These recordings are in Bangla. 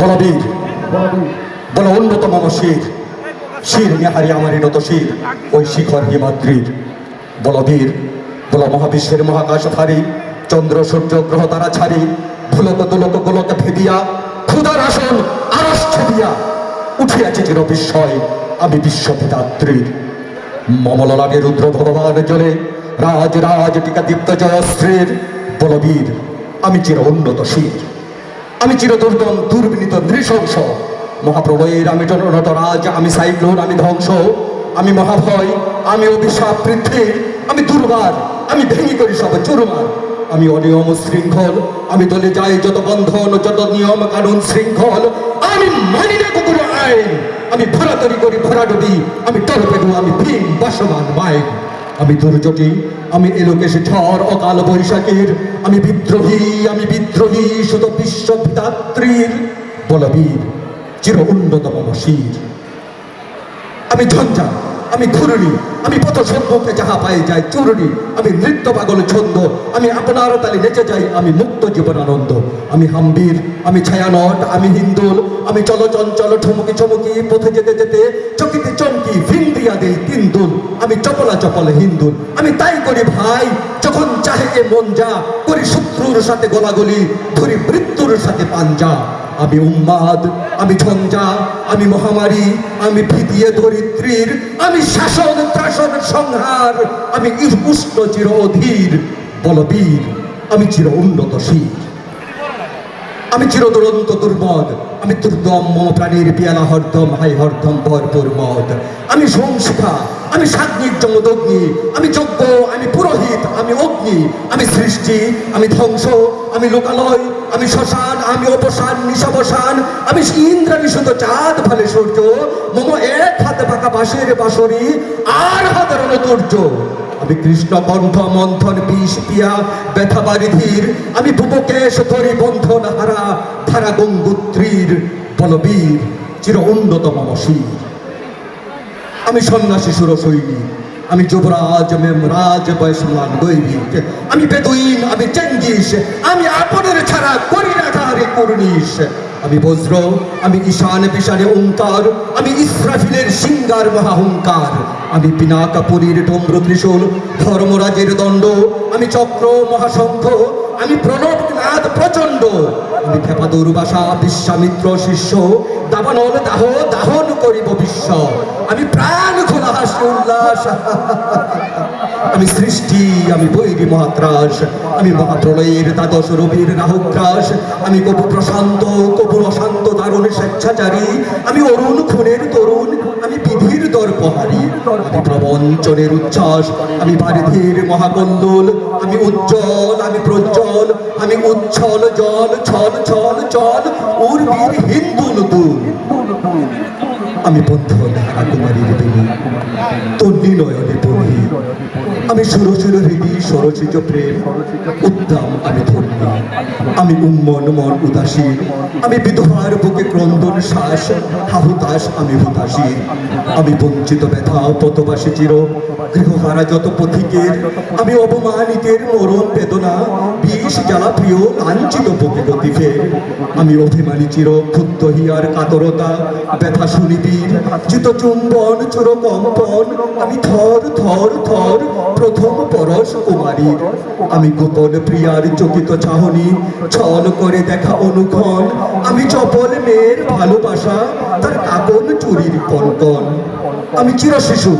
বলবীর বল অন্যতম শির। শির নেহারি আমারই নত শির, ওই শিখর হিমাদ্রির বলবীর বল মহাবিশ্বের মহাকাশ ভারী চন্দ্র, সূর্য, গ্রহ তারা ছাড়ি, ভুলক দুলক গোলক ভেদিয়া ক্ষুদার আসন আরস ছেদিয়া, উঠিয়াছে চির বিস্ময়, আমি বিশ্ব বিশ্বপিতাত্রীর। মমলাগে রুদ্র ভগবান জলে রাজ রাজ টিকা দীপ্ত জয়শ্রীর বলবীর আমি চির উন্নত শির। আমি চির দুর্গম দুর্বিনীত নৃশংস। মহাপ্রলয়ের আমি জননত রাজ আমি সাইক্লোন, আমি ধ্বংস। আমি মহাভয়, আমি অভিশাপ পৃথ্বীর আমি দুর্বার, আমি ভেঙে করি সব চুরমার। আমি অনিয়ম শৃঙ্খল, আমি দলে যাই যত বন্ধন, যত নিয়ম, কানুন, শৃঙ্খল। আমি মানি না কুকুর আইন। আমি ভরাতরি করি ভরাডুবি আমি টরপেডু আমি ভীম বাসমান মাইক আমি দুর্যোগী, আমি এলোকেশে ঝড় অকাল বৈশাখীর, আমি বিদ্রোহী আমি বিদ্রোহী, শুধু বিশ্ববিদাত্রীর বলবীর, চির উন্নতম শির আমি ঝঞ্ঝা আমি ঘুরুনি, আমি পথ সম্মুখে যাহা পাই যাই চুরুনি, আমি নৃত্য পাগল ছন্দ, আমি আপনার তালে নেচে যাই, আমি মুক্ত জীবন আনন্দ। আমি হাম্বির, আমি ছায়ানট, আমি হিন্দুল, আমি চলচঞ্চল ঠুমকি চমকি পথে যেতে যেতে, চকিতে চমকি, ভিন্দিয়া দেই তিনদুল আমি চপলা চপল হিন্দুল। আমি তাই করি ভাই, যখন চাহে মন যা, করি শত্রুর সাথে গলাগলি, ধরি মৃত্যুর সাথে পাঞ্জা। আমি উন্মাদ আমি ঝঞ্ঝা, আমি মহামারী, আমি ভীতিয়ে ধরিত্রীর, আমি শাসন, ত্রাসন, সংহার, আমি উষ্ণ চির অধীর, বলবীর, আমি চির উন্নত শীর। আমি চির দুরন্ত দুর্মদ আমি দুর্দম প্রাণীর পিয়ালা হরদম, হাই হরদম, ভরপুর মদ। আমি সংস্থা আমি সাগ্নিক জমদগ্নি আমি যজ্ঞ, আমি পুরোহিত, আমি অগ্নি, আমি সৃষ্টি, আমি ধ্বংস, আমি লোকালয়, আমি শ্মশান, আমি অবসান, নিশাবসান, আমি ইন্দ্রাণী শুধু চাঁদ, ফলে সূর্য, মম এক হাতে পাকা বাঁশের বাঁশরি, আর হাতে রণতুর্য আমি কৃষ্ণ কণ্ঠ, মন্থন, বিষ, পিয়া, ব্যথা বারিধির আমি ভুবকেশ ধরি বন্ধন হারা, ধারা গঙ্গুত্রীর বলবীর, চির উন্নতম শির আমি সন্ন্যাসী সুর সৈনিক আমি যুবরাজ মেমরাজ বৈষ্ণবান দৈবিক, আমি বেদুইন, আমি চেঙ্গিস আমি আপনের ছাড়া করি না কাহারে করনিস আমি বজ্র, আমি ঈশান বিশানে ওঙ্কার আমি ইসরাফিলের সিঙ্গার মহাহংকার আমি পিনাকাপুরীর ডম্র ত্রিশূল, ধর্মরাজের দণ্ড, আমি চক্র মহাশঙ্খ আমি প্রণব নাদ প্রচণ্ড। আমি খেপা দুর্বাসা বিশ্বামিত্র শিষ্য। দাবানল দাহ, দাহন করিব বিশ্ব। আমি প্রাণ খোলা হাসি, উল্লাস। আমি সৃষ্টি, আমি বৈরী মহাত্রাস, আমি মহাপ্রলয়ের দ্বাদশ রবির রাহুগ্রাস আমি কবু প্রশান্ত কবু অশান্ত দারুণ স্বেচ্ছাচারী, আমি অরুণ খুনের তরুণ, আমি বিধির দর্পহারী আমি প্রবঞ্চনের উচ্ছ্বাস, আমি বারিধির মহাকন্দল, আমি উজ্জ্বল, আমি প্রজ্জ্বল, আমি উচ্ছল জল, ছল ছল, চল, উর্বীর হিন্দুল দুল। আমি বন্ধন কুমারীর বেণী তন্নি নয়নে পড়ি। আমি সুরসুর হৃদি সরচিত প্রেম। উদ্দাম আমি ধন্য। আমি উন্মন, মন উদাসী আমি বিধবার বুকে ক্রন্দন শ্বাস। হাহুতাস আমি হুতাসী আমি বঞ্চিত ব্যথা পতবাসী চির। গৃহহারা যত পথিকের, আমি মরণ বেদনা, বিষ জ্বালা প্রিয় আমি চির ক্ষুব্ধ হিয়ার কাতরতা, ব্যথা চিত চুম্বন চুর কম্পন আমি থর থর থর, প্রথম পরশ আমি গোপন প্রিয়ার চকিত চাহনি, ছল করে দেখা অনুক্ষণ। আমি চপল মেয়ের ভালোবাসা, তার কাপন চুরির কনকন। আমি চির শিশু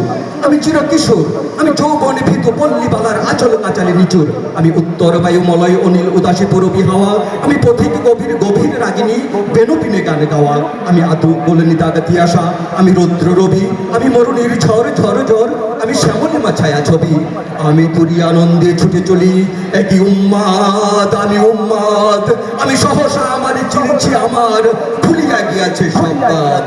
আমি চির কিশোর আমি যৌবনে ভীত, পল্লী বালার আচল কাচালে নিচুর। আমি উত্তর বায়ু মলয় অনিল উদাসী পুরবী হাওয়া, আমি পথিক গভীর গভীর রাগিনী, বেনুপিনে গান গাওয়া। আমি আতু বলে নিতাগাতি আসা আমি রৌদ্র রবি, আমি মরুণীর ঝড় ঝড় ঝড়, আমি শ্যামলিমা ছায়া ছবি। আমি তুরি আনন্দে ছুটে চলি, একই উম্মাদ, আমি উম্মাদ। আমি সহসা আমার চিনেছি আমার, ভুলিয়া গিয়াছে সংবাদ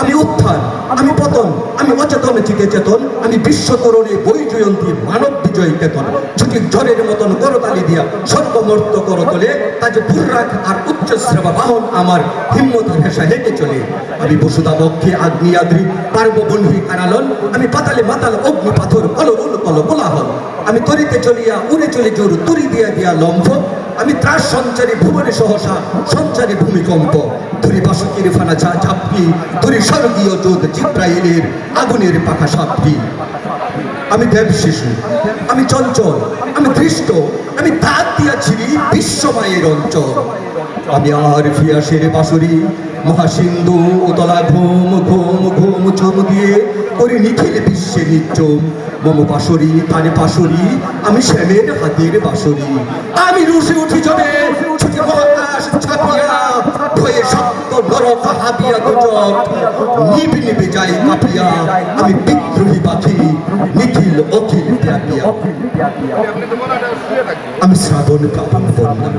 আমি উত্থান, আমি পতন, আমি অচেতন চিকে চেতন, আমি বিশ্ব তরণে বই জয়ন্তী মানব বিজয় কেতন। ছুটি ঝড়ের মতন করতালি দিয়া সর্বমর্ত করতলে কাজে ভুর্রাক আর উচ্চ শ্রেবা বাহন আমার হিম্মত ভেসা হেঁটে চলে। আমি বসুদা বক্ষে আগ্নিয়াদ্রি পার্ববন্ধী কারালন, আমি পাতালে মাতাল অগ্নি পাথর কল উল কল কোলাহল। আমি তরিতে চলিয়া, উড়ে চলে জোর, তুরি দিয়া দিয়া লম্ভ আমি ত্রাস সঞ্চারী ভুবনে সহসা সঞ্চারী ভূমিকম্প। ধরি বাসকের ফানা চা চাপি ধরি স্বর্গীয় যোধ জিব্রাইলের আগুনের পাখা সাপটি। আমি দেব শিশু, আমি চঞ্চল, আমি দৃষ্ট আমি দাঁত দিয়াছি বিশ্বমায়ের অঞ্চল। আমি আর ফিয়াসের বাসরি মহাসিন্ধু ওতলা ঘুম ঘুম ঘুম ছম দিয়ে করি নিখিল বিশ্বে নিচম মম পাশরি তারে পাশরি আমি শ্যামের হাতের বাসরি আমি রুশে উঠি চলে আমি বিদ্রোহী পাখি নিখিল অখিল আমি শ্রাবণ বন্যা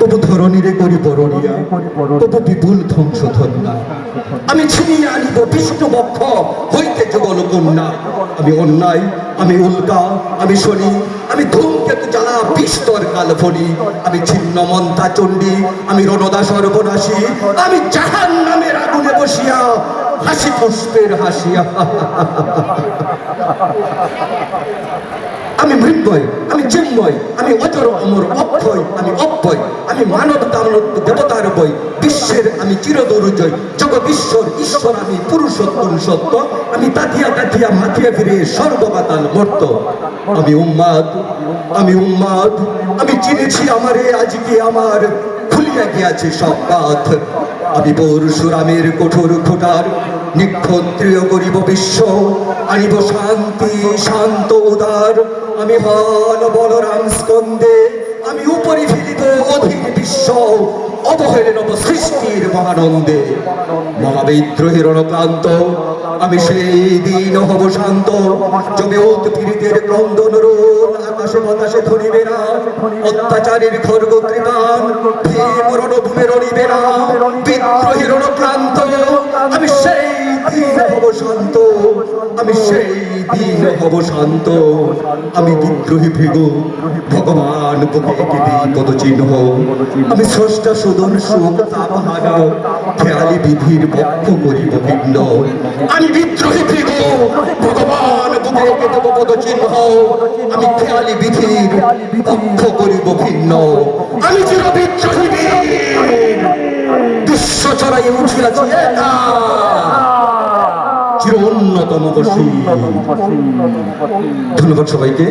তবু করি বরণিয়া তবু বিপুল ধ্বংস ধন্যা আমি ছিনিয়ে আনিব বিষ্ণু বক্ষ হইতে যুগল কন্যা। আমি অন্যায় আমি উল্কা, আমি শনি, আমি ধূমকেতু জ্বালা, বিস্তর কাল ফলি। আমি ছিন্ন মন্তা চণ্ডী, আমি রণদা সর্বনাশী, আমি জাহান নামের আগুনে বসিয়া হাসি পুষ্পের হাসিয়া আমি মৃন্ময় আমি চিন্ময় আমি অজর অমর অক্ষয়, আমি অব্যয়, আমি মানব দানব দেবতার বই, বিশ্বের আমি চিরদুর্জয় জগৎ ঈশ্বর ঈশ্বর আমি পুরুষোত্তম সত্য, আমি তাকিয়া তাকিয়া মাথিয়া ফিরে সর্বপাতাল মর্ত। আমি উম্মাদ আমি উম্মাদ, আমি চিনেছি আমারে, আজকে আমার খুলিয়া গিয়াছে সব পাথ। আমি পরশুরামের কঠোর খোটার, নিক্ষত্রিয় করিব বিশ্ব, আনিব শান্তি, শান্ত উদার আমি হল বলরাম স্কন্দে আমি উপরে ফেলিব অধীন বিশ্ব অবহেলে নব সৃষ্টির মহানন্দে। মহাবিদ্রোহের রণক্লান্ত আমি সেই দিন হব শান্ত জমে উৎপীড়িতের ক্রন্দন রোল আকাশে বাতাসে ধরিবে না অত্যাচারের খর্গ কৃপান, ভীম রণভূমে রণিবে না। বিদ্রোহী রণক্লান্ত আমি সেই দিন হব শান্ত, আমি সেই দিন হব শান্ত। আমি বিদ্রোহী ভৃগু, ভগবান পদ চিহ্ন আমি স্রষ্টা সুদন খেয়ালি বিধির পক্ষ করিব ভিন্ন। আমি বিদ্রোহী ভৃগু, ভগবান পদ চিহ্ন আমি খেয়ালি বিধির পক্ষ করিব ভিন্ন। আমি চির বিদ্রোহী। বিশ্ব চড়াই উঠিয়াছি একা। ধন্যবাদ সবাইকে।